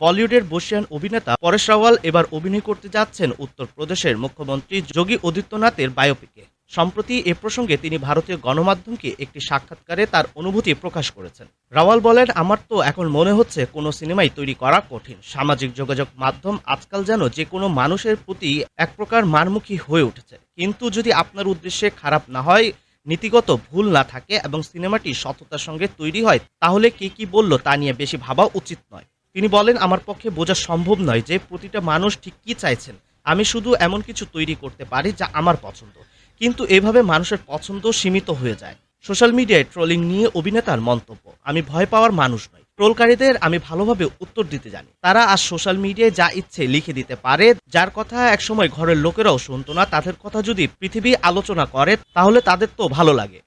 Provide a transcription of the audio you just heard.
বলিউডের বর্ষিয়ান অভিনেতা পরেশ রাওয়াল এবার অভিনয় করতে যাচ্ছেন উত্তরপ্রদেশের মুখ্যমন্ত্রী যোগী আদিত্যনাথের বায়োপিকে। সম্প্রতি এ প্রসঙ্গে তিনি ভারতীয় গণমাধ্যমকে একটি সাক্ষাৎকারে তার অনুভূতি প্রকাশ করেছেন। রাওয়াল বলেন, আমার তো এখন মনে হচ্ছে কোনো সিনেমাই তৈরি করা কঠিন। সামাজিক যোগাযোগ মাধ্যম আজকাল যেন যে কোনো মানুষের প্রতি এক প্রকার মারমুখী হয়ে উঠেছে। কিন্তু যদি আপনার উদ্দেশ্যে খারাপ না হয়, নীতিগত ভুল না থাকে এবং সিনেমাটি সততার সঙ্গে তৈরি হয়, তাহলে কে কি বলল তা নিয়ে বেশি ভাবা উচিত নয়। তিনি বলেন, আমার পক্ষে বোঝা সম্ভব নয় যে প্রতিটা মানুষ ঠিক কী চাইছেন। আমি শুধু এমন কিছু তৈরি করতে পারি যা আমার পছন্দ। কিন্তু এভাবে মানুষের পছন্দ সীমিত হয়ে যায়। সোশ্যাল মিডিয়ায় ট্রোলিং নিয়ে অভিনেতার মন্তব্য, আমি ভয় পাওয়ার মানুষ নই। ট্রোলকারীদের আমি ভালোভাবে উত্তর দিতে জানি। তারা আর সোশ্যাল মিডিয়ায় যা ইচ্ছে লিখে দিতে পারে, যার কথা একসময় ঘরের লোকেরাও শুনতো না। তাদের কথা যদি পৃথিবী আলোচনা করে, তাহলে তাদের তো ভালো লাগে।